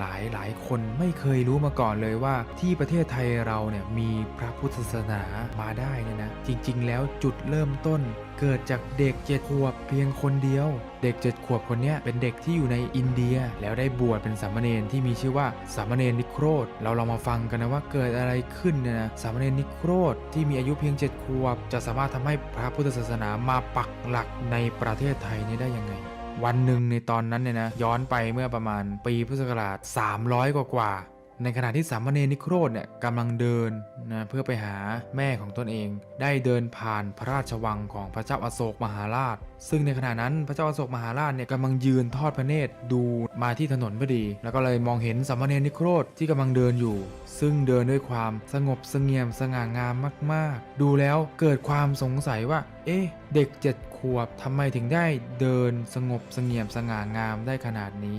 หลายหลายคนไม่เคยรู้มาก่อนเลยว่า ที่ประเทศไทยเราเนี่ยมีพระพุทธศาสนามาได้เนี่ยนะ จริงๆ แล้วจุดเริ่มต้น เกิดจากเด็กเจ็ดขวบเพียงคนเดียว เด็กเจ็ดขวบคนเนี้ยเป็นเด็กที่อยู่ในอินเดีย แล้วได้บวชเป็นสามเณรที่มีชื่อว่าสามเณรนิโครธเราลองมาฟังกันนะว่าเกิดอะไรขึ้นเนี่ยนะสามเณรนิโครธที่มีอายุเพียงเจ็ดขวบ จะสามารถทำให้พระพุทธศาสนามาปักหลักในประเทศไทยนี้ได้ยังไง วันหนึ่งในตอนนั้นเนี่ยนะย้อนไปเมื่อประมาณปีพุทธศักราช 300 กว่ากว่าๆในขณะที่สามเณรนิโครธเนี่ยกำลังเดินนะเพื่อไปหาแม่ของตนเอง ได้เดินผ่านพระราชวังของพระเจ้าอาโศกมหาราช ซึ่งในขณะนั้นพระเจ้าอาโศกมหาราชเนี่ยกำลังยืนทอดพระเนตรดูมาที่ถนนพอดี แล้วก็เลยมองเห็นสามเณรนิโครธที่กำลังเดินอยู่ ซึ่งเดินด้วยความสงบเสงี่ยมสง่างามมาก ๆ ดูแล้วเกิดความสงสัยว่า เอ๊ะเด็กเจ็ด ขวบทำไมถึงได้เดินสงบเสงี่ยมสง่างามได้ขนาดนี้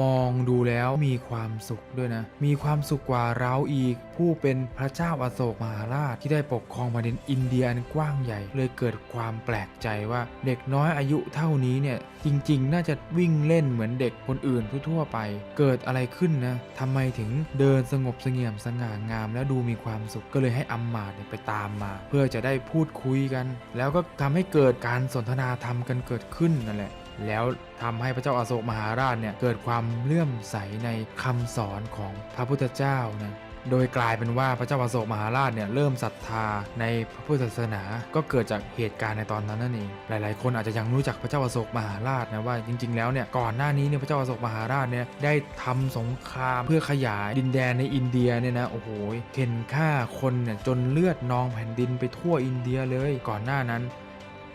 มองดูแล้วมีความสุขด้วยนะ มีความสุขกว่าเราอีก ผู้เป็นพระเจ้าอาโศกมหาราชที่ได้ปกครองแผ่นดินอินเดียอันกว้างใหญ่ เลยเกิดความแปลกใจว่าเด็กน้อยอายุเท่านี้เนี่ยจริงๆ น่าจะวิ่งเล่นเหมือนเด็กคนอื่นทั่วๆไป เกิดอะไรขึ้นนะทำไมถึงเดินสงบเสงี่ยมสง่างาม แล้วดูมีความสุขก็เลยให้อัมมาตย์เนี่ยไปตามมา เพื่อจะได้พูดคุยกัน แล้วก็ทำให้เกิดการสนทนาธรรมกันเกิดขึ้นนั่นแหละ แล้วทำให้พระเจ้าอาโศกมหาราชเนี่ยเกิดความเลื่อมใสในคำสอนของพระพุทธเจ้านะโดยกลายเป็นว่าพระเจ้าอาโศกมหาราชเนี่ยเริ่มศรัทธาในพระพุทธศาสนาก็เกิดจากเหตุการณ์ในตอนนั้นนั่นเอง หลาย ๆ คนอาจจะยังรู้จักพระเจ้าอาโศกมหาราชนะว่าจริง ๆ แล้วเนี่ยก่อนหน้านี้เนี่ยพระเจ้าอาโศกมหาราชเนี่ยได้ทำสงครามเพื่อขยายดินแดนในอินเดียเนี่ยนะโอ้โหเข็นฆ่าคนเนี่ยจนเลือดนองแผ่นดินไปทั่วอินเดียเลยก่อนหน้านั้น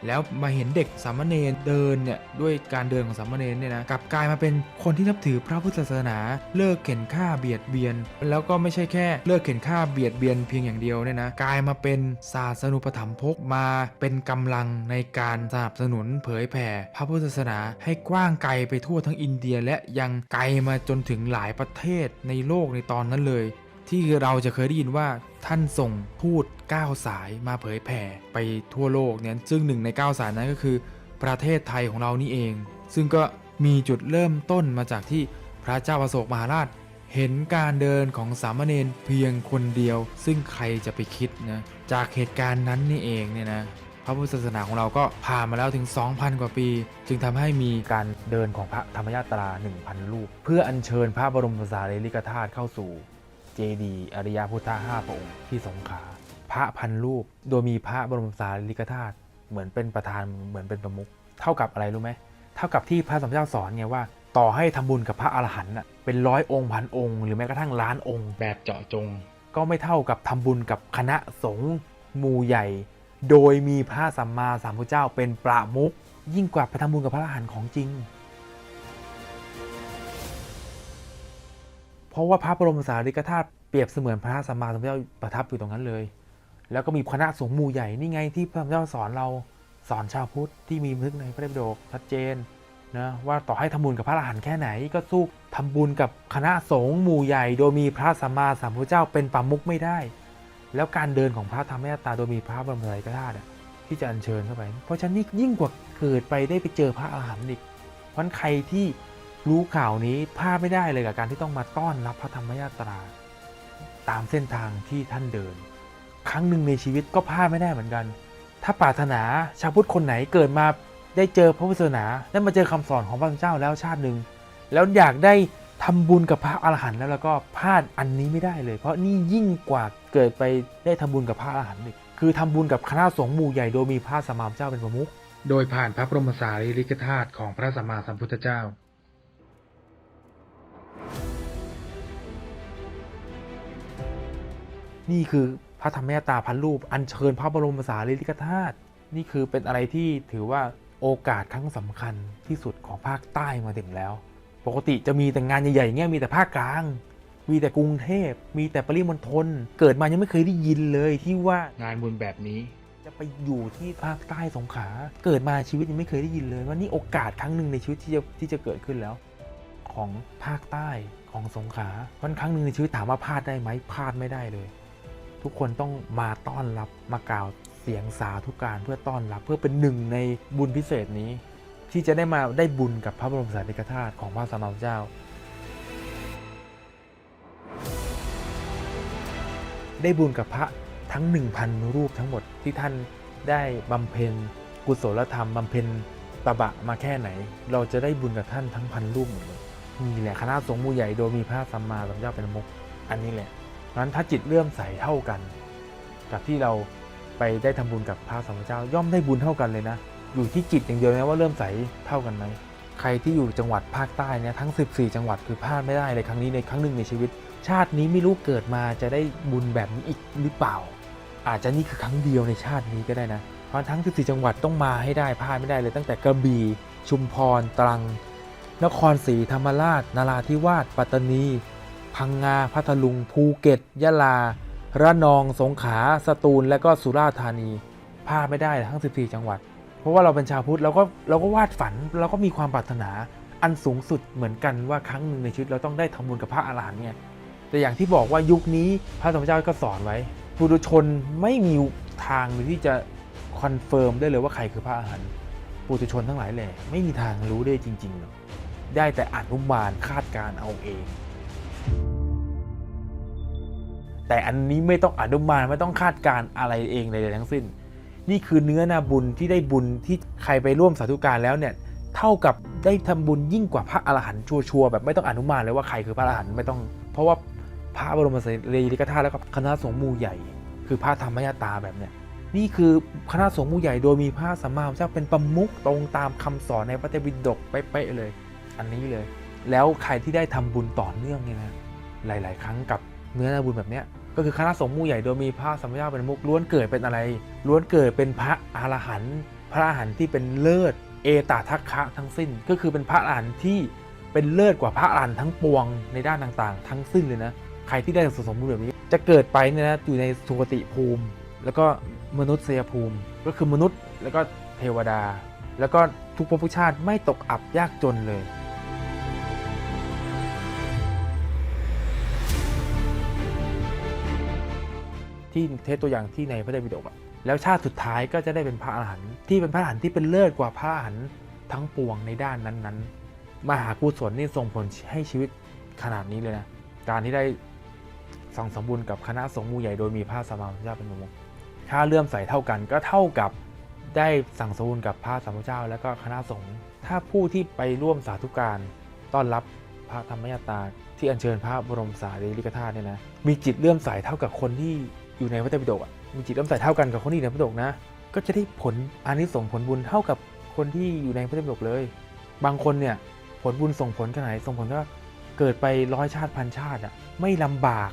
แล้วมาเห็นเด็กสามเณรเดินเนี่ยด้วยการเดินของสามเณรเนี่ยนะกลับกลายมาเป็นคนที่นับถือพระพุทธศาสนาเลิกเข็นฆ่าเบียดเบียน แล้วก็ไม่ใช่แค่เลิกเข็นฆ่าเบียดเบียนเพียงอย่างเดียวเนี่ยนะกลายมาเป็นศาสนุปถัมภกมาเป็นกำลังในการสนับสนุนเผยแผ่พระพุทธศาสนาให้กว้างไกลไปทั่วทั้งอินเดียและยังไกลมาจนถึงหลายประเทศในโลกในตอนนั้นเลย ที่เราจะเคยได้ยินว่าท่านส่งพูด9สายมาเผยแผ่ไปทั่วโลกเนี่ยซึ่งหนึ่งใน 9 สายนั้นก็คือ ประเทศไทยของเรานี่เอง ซึ่งก็มีจุดเริ่มต้นมาจากที่พระเจ้าประโศกมหาราช เห็นการเดินของสามเณรเพียงคนเดียว ซึ่งใครจะไปคิดนะจากเหตุการณ์นั้นนี่เองเนี่ยนะพระพุทธศาสนาของเราก็ผ่านมาแล้วถึง 2,000 กว่าปี จึงทำให้มีการเดินของพระธรรมยาตรา 1,000 รูป เพื่ออัญเชิญพระบรมสารีริกธาตุเข้าสู่ เจดีย์อริยพุทธห้าพระองค์ที่สงขลาพระพันรูป โดยมีพระบรมสารีริกธาตุเหมือนเป็นประธานเหมือนเป็นประมุขเท่ากับอะไรรู้ไหมเท่ากับที่พระสมเด็จเจ้าสอนไงว่า ต่อให้ทำบุญกับพระอรหันต์น่ะเป็นร้อยองค์พันองค์ หรือแม้กระทั่งล้านองค์ แบบเจาะจง ก็ไม่เท่ากับทำบุญกับคณะสงฆ์หมู่ใหญ่ โดยมีพระสัมมาสัมพุทธเจ้าเป็นประมุขยิ่งกว่าไปทำบุญกับพระอรหันต์ของจริง ราะว่าพระบรมสารีริกธาตุเปรียบเสมือนพระสัมมาสัมพุทธเจ้าประทับอยู่ตรงนั้นเลย แล้วก็มีคณะสงฆ์หมู่ใหญ่นี่ไงที่พระเจ้าสอนเราสอนชาวพุทธที่มีบันทึกในพระไตรปิฎกชัดเจนนะว่าต่อให้ทำบุญกับพระอรหันต์แค่ไหนก็สู้ทำบุญกับคณะสงฆ์หมู่ใหญ่ โดยมีพระสัมมาสัมพุทธเจ้าเป็นประมุขไม่ได้ แล้วการเดินของพระธรรมยตราโดยมีพระบรมสารีริกธาตุที่จะอัญเชิญเข้าไป เพราะฉะนั้นนี่ยิ่งกว่าเกิดไปได้ไปเจอพระอรหันต์อีกเพราะฉะนั้นใครที่ รู้ข่าวนี้พลาดไม่ได้เลยกับการที่ต้องมาต้อนรับพระธรรมยตรา ตามเส้นทางที่ท่านเดิน ครั้งหนึ่งในชีวิตก็พลาดไม่ได้เหมือนกัน ถ้าปรารถนาชาวพุทธคนไหนเกิดมาได้เจอพระพุทธศาสนาได้มาเจอคำสอนของพระเจ้าแล้วชาติหนึ่งแล้วอยากได้ทำบุญกับพระอรหันต์แล้วแล้วก็พลาดอันนี้ไม่ได้เลย เพราะนี่ยิ่งกว่าเกิดไปได้ทำบุญกับพระอรหันต์อีกคือทำบุญกับคณะสงฆ์หมู่ใหญ่โดยมีพระสัมมาสัมพุทธเจ้าเป็นประมุขโดยผ่านพระบรมสารีริกธาตุของพระสัมมาสัมพุทธเจ้า นี่คือพระธรรมยตราพันรูป อัญเชิญพระบรมสารีริกธาตุนี่คือเป็นอะไรที่ถือว่าโอกาสครั้งสำคัญที่สุดของภาคใต้มาถึงแล้ว ปกติจะมีแต่งานใหญ่ๆเงี้ยมีแต่ภาคกลาง มีแต่กรุงเทพ มีแต่ปริมณฑลเกิดมายังไม่เคยได้ยินเลยที่ว่างานบุญแบบนี้ จะไปอยู่ที่ภาคใต้สงขลาเกิดมาชีวิตยังไม่เคยได้ยินเลย ว่านี่โอกาสครั้งหนึ่งในชีวิตที่จะที่จะเกิดขึ้นแล้ว ของภาคใต้ของสงขลาเพราะครั้งหนึ่งในชีวิตถามว่าพลาดได้ไหมพลาดไม่ได้เลย ทุกคนต้องมาต้อนรับมากล่าวเสียงสาทุกการเพื่อต้อนรับเพื่อเป็นหนึ่งในบุญพิเศษนี้ ที่จะได้มาได้บุญกับพระบรมสารีริกธาตุของพระสัมมาสัมพุทธเจ้า ได้บุญกับพระทั้ง 1,000 รูปทั้งหมดที่ท่านได้บำเพ็ญกุศลธรรมบำเพ็ญตบะมาแค่ไหน เราจะได้บุญกับท่านทั้งพันรูปหมดเลยนี่แหละคณะสงฆ์มูใหญ่โดยมีพระสัมมาสัมพุทธเจ้าเป็นมกอันนี้แหละ นั้นถ้าจิตเลื่อมใสเท่ากัน กับที่เราไปได้ทำบุญกับพระสัมมาเจ้าย่อมได้บุญเท่ากันเลยนะ อยู่ที่จิตอย่างเดียวนะว่าเริ่อมใสเท่ากันไหมใครที่อยู่จังหวัดภาคใต้เนี่ยทั้ง 14 จังหวัดคือพลาดไม่ได้เลยครั้งนี้ในครั้งหนึ่งในชีวิต ชาตินี้ไม่รู้เกิดมาจะได้บุญแบบนี้อีกหรือเปล่า อาจจะนี่คือครั้งเดียวในชาตินี้ก็ได้นะเพราะทั้ง 14 จังหวัดต้องมาให้ได้พลาดไม่ได้เลย ตั้งแต่กระบี่ชุมพรตรัง นครศรีธรรมราชนาราธิวาสปัตตานี พังงาพัทลุง ภูเก็ต ยะลา ระนอง สงขลา สตูล และก็สุราษฎร์ธานีพลาดไม่ได้ทั้ง 14 จังหวัด เพราะว่าเราเป็นชาวพุทธเราก็เราก็วาดฝันเราก็มีความปรารถนาอันสูงสุดเหมือนกันว่าครั้งหนึ่งในชีวิตเราต้องได้ทำบุญกับพระอาหารหันต์ไงแต่อย่างที่บอกว่ายุคนี้พระสมเจ้าก็สอนไว้ปุถุชนไม่มีทางที่จะคอนเฟิร์มได้เลยว่าใครคือพระอาหารหันต์ปุถุชนทั้งหลายแหล่ไม่มีทางรู้ได้จริงๆหรอกได้แต่อ่านุมานคาดการณ์เอาเอง แต่อันนี้ไม่ต้องอนุมานไม่ต้องคาดการ์อะไรเองเลยทั้งสิ้น นี่คือเนื้อนาบุญที่ได้บุญที่ใครไปร่วมสาธุการแล้วเนี่ยเท่ากับได้ทำบุญยิ่งกว่าพระอรหันต์ชัวร์ๆแบบไม่ต้องอนุมานเลยว่าใครคือพระอรหันต์ไม่ต้อง เพราะว่าพระบรมสารีริกธาตุแล้วก็คณะสงฆ์มูใหญ่ คือพระธรรมยตาแบบเนี้ยนี่คือคณะสงฆ์มูใหญ่โดยมีพระสัมมาสัมพุทธเจ้าเป็นประมุขตรงตามคำสอนในพระเตปิฎกเป๊ะๆเลย อันนี้เลย แล้วใครที่ได้ทำบุญต่อเนื่องเนี่ยนะหลาย ๆ ครั้งกับเนื้อนาบุญแบบเนี้ยก็คือคณะสงฆ์มู่ใหญ่โดยมีพระสัมมาสัมพุทธเจ้าเป็นมุขล้วนเกิดเป็นอะไร ล้วนเกิดเป็นพระอรหันต์พระอรหันต์ที่เป็นเลิศเอตทัคคะทั้งสิ้น ก็คือเป็นพระอรหันต์ที่เป็นเลิศกว่าพระอรหันต์ทั้งปวงในด้านต่างๆ ทั้งสิ้นเลยนะใครที่ได้สมบูรณ์แบบนี้ จะเกิดไปเนี่ยนะอยู่ในสุคติภูมิ แล้วก็มนุษยภูมิ ก็คือมนุษย์ แล้วก็เทวดา แล้วก็ทุกภพชาติไม่ตกอับยากจนเลย ที่เทสตัวอย่างที่ในพระไตรปิฎกอะแล้วชาติสุดท้ายก็จะได้เป็นพระอรหันต์ที่เป็นพระอรหันต์ที่เป็นเลิศกว่าพระอรหันต์ทั้งปวงในด้านนั้นๆ มหากุศลนี่ส่งผลให้ชีวิตขนาดนี้เลยนะ การที่ได้สั่งสมบุญกับคณะสงฆ์มูใหญ่โดยมีพระสัมมาสัมพุทธเจ้าเป็นประมุขถ้าเลื่อมใสเท่ากันก็เท่ากับได้สั่งสมบุญกับพระสัมมาสัมพุทธเจ้า และก็คณะสงฆ์ถ้าผู้ที่ไปร่วมสาธุการต้อนรับพระธรรมยตาที่อัญเชิญพระบรมสารีริกธาตุเนี่ยนะมีจิตเลื่อมใสเท่ากับคนที่ อยู่ในพระไตรปิฎกอะมีจิตเลื่มใสเท่ากันกับคนที่อยู่ในพระไตรปิฎกนะ ก็จะได้ผลอานิสงส์ผลบุญเท่ากับคนที่อยู่ในพระไตรปิฎกเลย บางคนเนี่ยผลบุญส่งผลขนาดไหนส่งผลก็เกิดไปร้อยชาติพันชาติอะไม่ลำบาก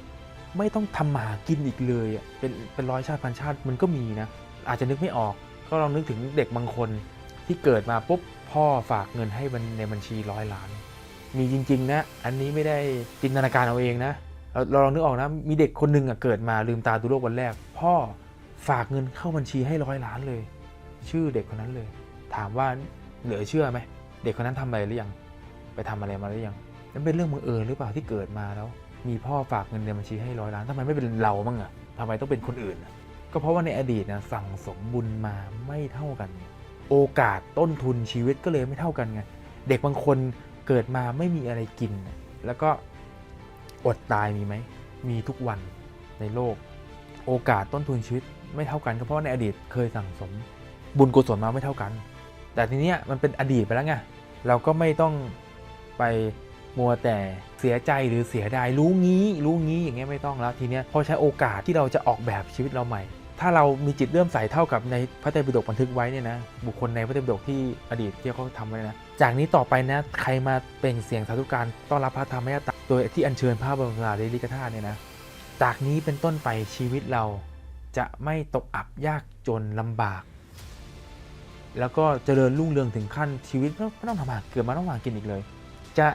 ไม่ต้องทำมาหากินอีกเลยอะเป็นเป็นร้อยชาติพันชาติมันก็มีนะ อาจจะนึกไม่ออก ก็ลองนึกถึงเด็กบางคนที่เกิดมาปุ๊บพ่อฝากเงินให้ในบัญชีร้อยล้าน มีจริง ๆ นะ อันนี้ไม่ได้จินตนาการเอาเองนะ เราลองนึกออกนะมีเด็กคนหนึ่งอะเกิดมาลืมตาดูโลกวันแรก พ่อฝากเงินเข้าบัญชีให้ร้อยล้านเลย ชื่อเด็กคนนั้นเลย ถามว่าเหลือเชื่อไหมเด็กคนนั้นทำอะไรหรือยัง ไปทำอะไรมาหรือยังนั่นเป็นเรื่องบังเอิญหรือเปล่าที่เกิดมาแล้ว มีพ่อฝากเงินในบัญชีให้ร้อยล้านทำไมไม่เป็นเราบ้างอะทำไมต้องเป็นคนอื่นอะก็เพราะว่าในอดีตนะสั่งสมบุญมาไม่เท่ากัน โอกาสต้นทุนชีวิตก็เลยไม่เท่ากันไงเด็กบางคนเกิดมาไม่มีอะไรกิน แล้วก็ อดตายมีไหม มีทุกวันในโลก โอกาสต้นทุนชีวิตไม่เท่ากันก็เพราะว่าในอดีตเคยสั่งสม บุญกุศลมาไม่เท่ากัน แต่ทีเนี้ยมันเป็นอดีตไปแล้วไงเราก็ไม่ต้องไปมัวแต่เสียใจหรือเสียดายรู้งี้รู้งี้อย่างเงี้ยไม่ต้องแล้วทีเนี้ยพอใช้โอกาสที่เราจะออกแบบชีวิตเราใหม่ ถ้าเรามีจิตเริ่อมใสเท่ากับในพระไตรปิฎกบันทึกไว้เนี่ยนะบุคคลในพระไตรปิฎกที่อดีตที่เขาทำไว้นะ จากนี้ต่อไปนะใครมาเป็นเสียงสาธุการต้อนรับพระธรรมยตา โดยที่อัญเชิญพระบรมสารีริกธาตุเนี่ยนะจากนี้เป็นต้นไปชีวิตเราจะไม่ตกอับยากจนลำบาก แล้วก็เจริญรุ่งเรืองถึงขั้นชีวิตไม่ต้องทำงานเกิดมาต้องหากินอีกเลย จะ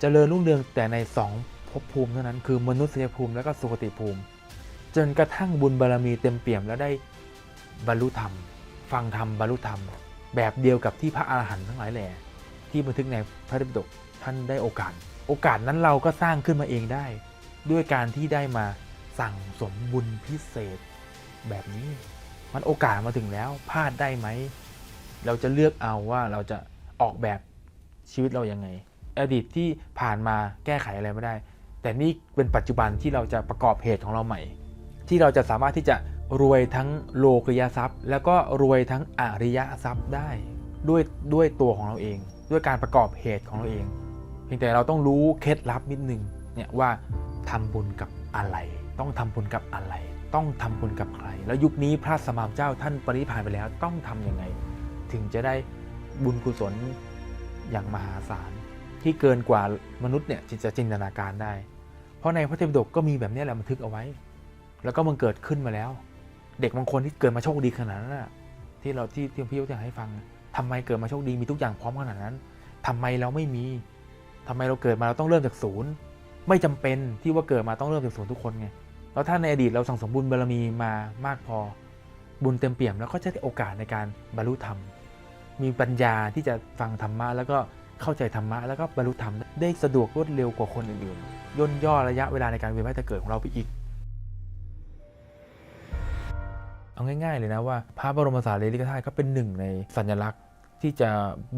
เจริญรุ่งเรืองแต่ในสองภพภูมิเท่านั้นคือมนุษยภูมิและก็สุคติภูมิ จนกระทั่งบุญบารมีเต็มเปี่ยมแล้วได้บรรลุธรรม ฟังธรรมบรรลุธรรม แบบเดียวกับที่พระอาหารหันต์ทั้งหลายแหล่ที่บันทึกในพระไตรปิฎกท่านได้โอกาส โอกาสนั้นเราก็สร้างขึ้นมาเองได้ ด้วยการที่ได้มาสั่งสมบุญพิเศษ แบบนี้ มันโอกาสมาถึงแล้วพลาดได้ไหม เราจะเลือกเอาว่าเราจะออกแบบชีวิตเรายังไง อดีตที่ผ่านมาแก้ไขอะไรไม่ได้ แต่นี่เป็นปัจจุบันที่เราจะประกอบเหตุของเราใหม่ ที่เราจะสามารถที่จะรวยทั้งโลกยทรัพย์ แล้วก็รวยทั้งอริยทรัพย์ได้ ด้วยด้วยตัวของเราเอง ด้วยการประกอบเหตุของเราเอง เพียงแต่เราต้องรู้เคล็ดลับนิดนึงเนี่ยว่าทำบุญกับอะไร ต้องทำบุญกับอะไร ต้องทำบุญกับใคร แล้วยุคนี้พระสมามเจ้าท่านปริพานไปแล้วต้องทำยังไง ถึงจะได้บุญกุศลอย่างมหาศาลที่เกินกว่ามนุษย์เนี่ยจะจินตนาการได้ เพราะในพระเทวดกก็มีแบบนี้แหละบันทึกเอาไว้ แล้วก็มันเกิดขึ้นมาแล้ว เด็กบางคนที่เกิดมาโชคดีขนาดนั้นที่เราที่ที่พี่ยกตัวอย่างให้ฟังทำไมเกิดมาโชคดีมีทุกอย่างพร้อมขนาดนั้นทำไมเราไม่มี ทำไมเราเกิดมาเราต้องเริ่มจากศูนย์ไม่จำเป็นที่ว่าเกิดมาต้องเริ่มจากศูนย์ทุกคนไงแล้วถ้าในอดีตเราสั่งสมบุญบารมีมามากพอ บุญเต็มเปี่ยมแล้วก็จะได้โอกาสในการบรรลุธรรม มีปัญญาที่จะฟังธรรมะแล้วก็เข้าใจธรรมะแล้วก็บรรลุธรรมได้สะดวกรวดเร็วกว่าคนอื่นๆย่นย่อระยะเวลาในการเวียนว่ายตายเกิดของเราไปอีก เอาง่ายๆเลยนะว่า พระบรมสารีริกธาตุก็เป็นหนึ่งในสัญลักษณ์ ที่จะ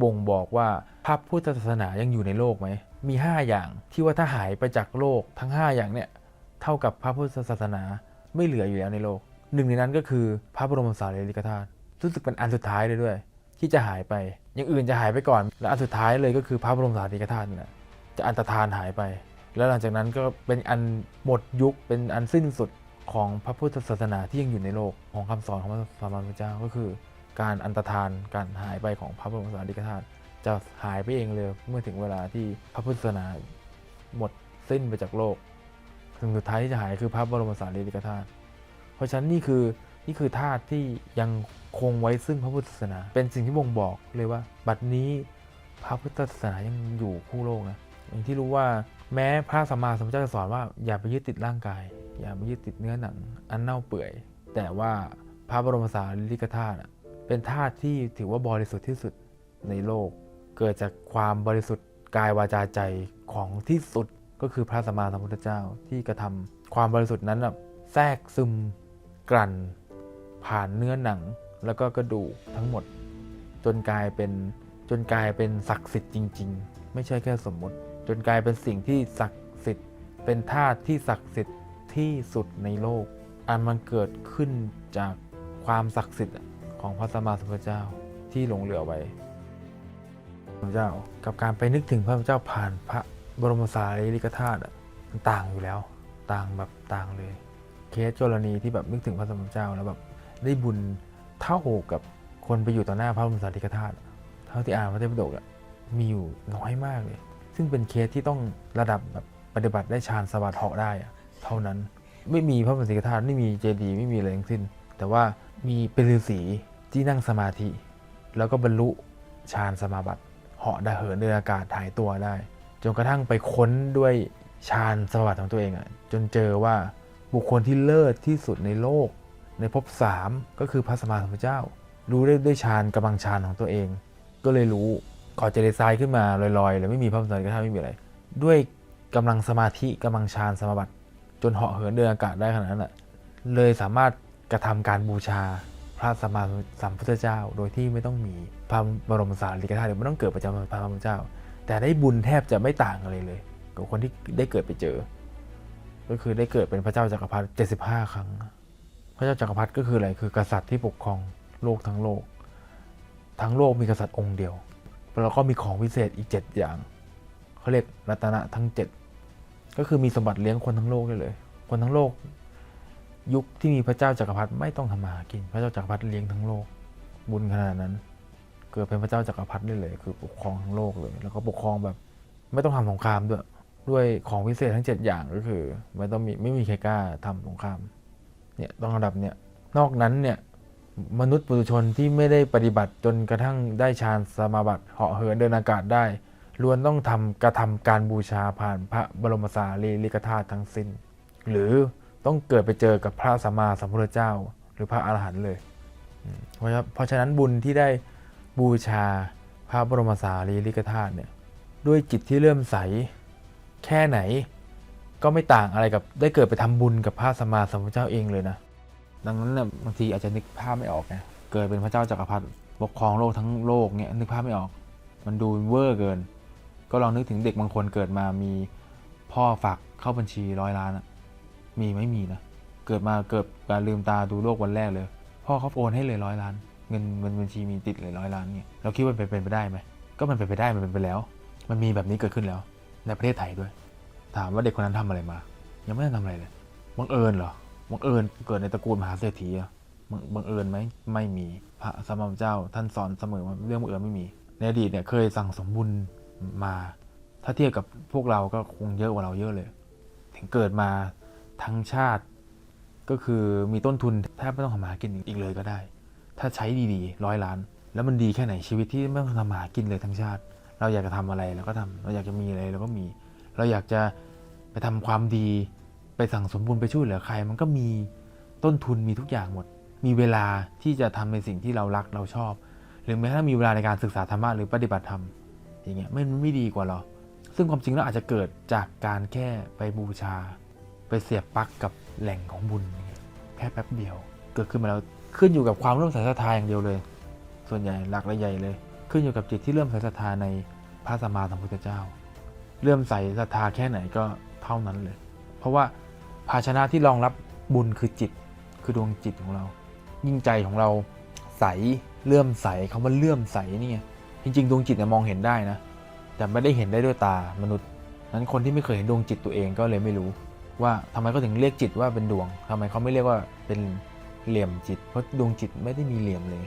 บ่งบอกว่าพระพุทธศาสนายังอยู่ในโลกไหม มี 5 อย่างที่ว่าถ้าหายไปจากโลกทั้ง 5 อย่างเนี่ยเท่ากับพระพุทธศาสนาไม่เหลืออยู่แล้วในโลก หนึ่งในนั้นก็คือพระบรมสารีริกธาตุรู้สึกเป็นอันสุดท้ายเลยด้วย ที่จะหายไป อย่างอื่นจะหายไปก่อน และอันสุดท้ายเลยก็คือพระบรมสารีริกธาตุนี่แหละจะอันตรธานหายไป แล้วหลังจากนั้นก็เป็นอันหมดยุคเป็นอันสิ้นสุดของพระพุทธศาสนาที่ยังอยู่ในโลกของคำสอนของพระสัมมาสัมพุทธเจ้าก็คือ การอันตรธานการหายไปของพระบรมสารีริกธาตุจะหายไปเองเลยเมื่อถึงเวลาที่พระพุทธศาสนาหมดสิ้นไปจากโลกสิ่งสุดท้ายที่จะหายคือพระบรมสารีริกธาตุเพราะฉะนั้นนี่คือนี่คือธาตุที่ยังคงไว้ซึ่งพระพุทธศาสนา เป็นสิ่งที่บ่งบอกเลยว่า บัดนี้พระพุทธศาสนายังอยู่คู่โลกนะอย่างที่รู้ว่าแม้พระสัมมาสัมพุทธเจ้าจะสอนว่าอย่าไปยึดติดร่างกาย อย่าไปยึดติดเนื้อหนัง อันเน่าเปื่อย แต่ว่าพระบรมสารีริกธาตุ เป็นธาตุที่ถือว่าบริสุทธิ์ที่สุดในโลก เกิดจากความบริสุทธิ์กายวาจาใจของที่สุดก็คือพระสัมมาสัมพุทธเจ้าที่กระทำความบริสุทธิ์นั้นแทรกซึมกลั่น ผ่านเนื้อหนัง แล้วก็กระดูกทั้งหมด จนกลายเป็นจนกลายเป็นศักดิ์สิทธิ์จริง ๆ ไม่ใช่แค่สมมติ จนกลายเป็นสิ่งที่ศักดิ์สิทธิ์ เป็นธาตุที่ศักดิ์สิทธิ์ที่สุดในโลก อันมันเกิดขึ้นจากความศักดิ์สิทธิ์ ของพระสัมมาสัมพุทธเจ้าที่หลงเหลือไว้พระเจ้ากับการไปนึกถึงพระเจ้าผ่านพระบรมสารีริกธาตุอะมันต่างอยู่แล้ว ต่างแบบต่างเลย เคสกรณีที่แบบนึกถึงพระสัมมาสัมพุทธเจ้าแล้วแบบได้บุญเท่ากับคนไปอยู่ต่อหน้าพระบรมสารีริกธาตุเท่าที่อ่านพระเทพปิฎกอะมีอยู่น้อยมากเลย ซึ่งเป็นเคสที่ต้องระดับแบบปฏิบัติได้ฌานสมาธิเหาะได้อะเท่านั้นไม่มีพระบรมสารีริกธาตุไม่มีเจดีย์ไม่มีอะไรทั้งสิ้น แต่ว่ามีเป็นฤาษี ที่นั่งสมาธิ แล้วก็บรรลุฌานสมาบัติเหาะด้เหินเดินอากาศถ่ายตัวได้ จนกระทั่งไปค้นด้วยฌานสมาบัติของตัวเองอะจนเจอว่าบุคคลที่เลิศที่สุดในโลก ในภพสามก็คือพระสมมาสัมพุทธเจ้า รู้ได้ด้วยฌานกำลังฌานของตัวเอง ก็เลยรู้ก่อเจดีย์ทรายขึ้นมาลอยๆเลยไม่มีพระบรมสาธิกธาตุไม่มีอะไร ด้วยกำลังสมาธิกำลังฌานสมาบัติ จนเหาะเหินเดินอากาศได้ขนาดนั้นแหละเลยสามารถกระทำการบูชา พระสัมมาสัมพุทธเจ้า โดยที่ไม่ต้องมีพระบรมสารีริกธาตุหรือไม่ต้องเกิดประจำพระพุทธเจ้า แต่ได้บุญแทบจะไม่ต่างอะไรเลย กับคนที่ได้เกิดไปเจอ ก็คือได้เกิดเป็นพระเจ้าจักรพรรดิ75 ครั้ง พระเจ้าจักรพรรดิก็คืออะไรคือกษัตริย์ที่ปกครองโลกทั้งโลก ทั้งโลกมีกษัตริย์องค์เดียวแล้วก็มีของพิเศษอีก 7 อย่างเขาเรียกรัตนะทั้ง 7 ก็คือมีสมบัติเลี้ยงคนทั้งโลกได้เลย คนทั้งโลก ยุคที่มีพระเจ้าจักรพรรดิไม่ต้องทำมาหากิน พระเจ้าจักรพรรดิเลี้ยงทั้งโลก บุญขนาดนั้น เกิดเป็นพระเจ้าจักรพรรดิได้เลย คือปกครองทั้งโลกเลย แล้วก็ปกครองแบบไม่ต้องทำสงครามด้วย ด้วยของพิเศษทั้ง 7 อย่างก็คือ ไม่ต้องมีไม่มีใครกล้าทำสงคราม เนี่ยต้องระดับเนี่ย นอกนั้นเนี่ยมนุษย์ปุถุชนที่ไม่ได้ปฏิบัติจนกระทั่งได้ฌานสมาบัติเหาะเหินเดินอากาศได้ล้วนต้องทำกระทำการบูชาผ่านพระบรมสารีริกธาตุทั้งสิ้น หรือ ต้องเกิดไปเจอกับพระสัมมาสัมพุทธเจ้า หรือพระอรหันต์เลย เพราะฉะนั้นบุญที่ได้บูชาพระบรมสารีริกธาตุเนี่ยด้วยจิตที่เริ่มใสแค่ไหน ก็ไม่ต่างอะไรกับได้เกิดไปทำบุญกับพระสัมมาสัมพุทธเจ้าเองเลยนะดังนั้นเนี่ยบางทีอาจจะนึกภาพไม่ออกไงเกิดเป็นพระเจ้าจักรพรรดิปกครองโลกทั้งโลกเนี่ยนึกภาพไม่ออก มันดูเวอร์เกิน ก็ลองนึกถึงเด็กบางคนเกิดมามีพ่อฝากเข้าบัญชีร้อยล้านอะ มีไม่มีนะ เกิดมาเกิดการลืมตาดูโลกวันแรกเลย พ่อเขาโอนให้เลยร้อยล้าน เงินเงินบัญชีมีติดเลยร้อยล้านเนี่ยเราคิดว่าเป็นเป็นไปได้ไหมก็มันเป็นไปได้มันเป็นไปแล้ว มันมีแบบนี้เกิดขึ้นแล้ว ในประเทศไทยด้วย ถามว่าเด็กคนนั้นทำอะไรมา ยังไม่ได้ทำอะไรเลยบังเอิญเหรอบังเอิญเกิดในตระกูลมหาเศรษฐีอะบังเอิญไหมไม่มีพระสมมเจ้า ท่านสอนเสมอว่าเรื่องบังเอิญไม่มี ในอดีตเนี่ยเคยสั่งสมบุญมา ถ้าเทียบกับพวกเราก็คงเยอะกว่าเราเยอะเลย ถึงเกิดมา ทั้งชาติ ก็คือมีต้นทุนแทบไม่ต้องทำมาหากินอีกเลยก็ได้ ถ้าใช้ดีๆร้อยล้าน แล้วมันดีแค่ไหนชีวิตที่ไม่ต้องทำมาหากินเลยทั้งชาติ เราอยากจะทำอะไรเราก็ทำเราอยากจะมีอะไรเราก็มี เราอยากจะไปทำความดีไปสั่งสมบุญไปช่วยเหลือใคร มันก็มีต้นทุนมีทุกอย่างหมด มีเวลาที่จะทำในสิ่งที่เรารักเราชอบ หรือแม้กระทั่งมีเวลาในการศึกษาธรรมะหรือปฏิบัติธรรมอย่างเงี้ยไม่ไม่ดีกว่าหรอซึ่งความจริงแล้วอาจจะเกิดจากการแค่ไปบูชา ไปเสียบปลั๊กกับแหล่งของบุญแค่แป๊บเดียว เกิดขึ้นมาแล้วขึ้นอยู่กับความเริ่มใส่ศรัทธาอย่างเดียวเลย ส่วนใหญ่หลักและใหญ่เลย ขึ้นอยู่กับจิตที่เริ่มใส่ศรัทธาในพระสัมมาสัมพุทธเจ้า เริ่มใส่ศรัทธาแค่ไหนก็เท่านั้นเลย เพราะว่าภาชนะที่รองรับบุญคือจิตคือดวงจิตของเรา ยิ่งใจของเราใสเลื่อมใสคำว่าเลื่อมใสนี่จริงๆ ดวงจิตเนี่ยมองเห็นได้นะ แต่ไม่ได้เห็นได้ด้วยตามนุษย์นั้นคนที่ไม่เคยเห็นดวงจิตตัวเองก็เลยไม่รู้ ว่าทำไมเขาถึงเรียกจิตว่าเป็นดวงทำไมเขาไม่เรียกว่าเป็นเหลี่ยมจิต เพราะดวงจิตไม่ได้มีเหลี่ยมเลย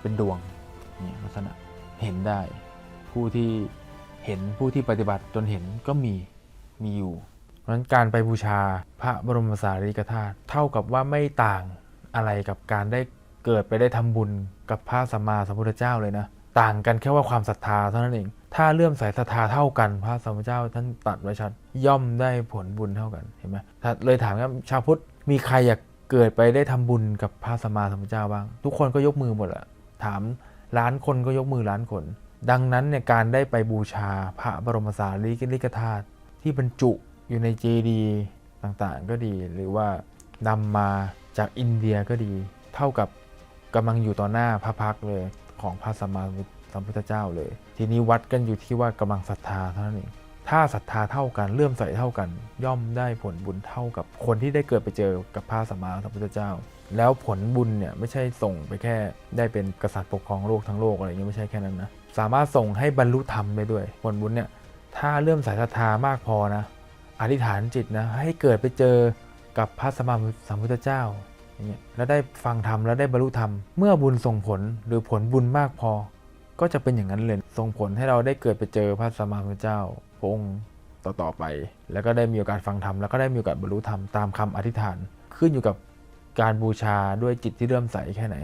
เป็นดวงเนี่ยลักษณะเห็นได้ ผู้ที่เห็นผู้ที่ปฏิบัติจนเห็นก็มีมีอยู่ เพราะฉะนั้นการไปบูชาพระบรมสารีริกธาตุเท่ากับว่าไม่ต่างอะไรกับการได้เกิดไปได้ทำบุญกับพระสัมมาสัมพุทธเจ้าเลยนะ ต่างกันแค่ว่าความศรัทธาเท่านั้นเอง ถ้าเลื่อมใสศรัทธาเท่ากัน พระสัมมาสัมพุทธเจ้าท่านตัดไว้ชัดย่อมได้ผลบุญเท่ากันเห็นไหมถ้าเลยถามว่าชาวพุทธมีใครอยากเกิดไปได้ทำบุญกับพระสัมมาสัมพุทธเจ้าบ้าง ทุกคนก็ยกมือหมดอะถามล้านคนก็ยกมือล้านคน ดังนั้นเนี่ยการได้ไปบูชาพระบรมสารีริกธาตุที่บรรจุอยู่ในเจดีย์ต่างๆก็ดี หรือว่านำมาจากอินเดียก็ดี เท่ากับกำลังอยู่ต่อหน้าพระพักเลยของพระสัมมาสัมพุทธเจ้าเลย ทีนี้วัดกันอยู่ที่ว่ากำลังศรัทธาเท่านั้นเองถ้าศรัทธาเท่ากันเลื่อมใสเท่ากัน ย่อมได้ผลบุญเท่ากับคนที่ได้เกิดไปเจอกับพระสัมมาสัมพุทธเจ้า แล้วผลบุญเนี่ยไม่ใช่ส่งไปแค่ได้เป็นกษัตริย์ปกครองโลกทั้งโลกอะไรอย่างเงี้ยไม่ใช่แค่นั้นนะสามารถส่งให้บรรลุธรรมได้ด้วย ผลบุญเนี่ยถ้าเลื่อมใสศรัทธามากพอนะอธิษฐานจิตนะให้เกิดไปเจอกับพระสัมมาสัมพุทธเจ้าอย่างเงี้ยแล้วได้ฟังธรรมแล้วได้บรรลุธรรมเมื่อบุญส่งผลหรือผลบุญมากพอ ก็จะเป็นอย่างนั้นเลยส่งผลให้เราได้เกิดไปเจอพระสัมมาสัมพุทธเจ้าพระองค์ต่อๆไป แล้วก็ได้มีโอกาสฟังธรรมแล้วก็ได้มีโอกาสบรรลุธรรมตามคำอธิษฐาน ขึ้นอยู่กับการบูชาด้วยจิตที่เริ่มใสแค่ไหน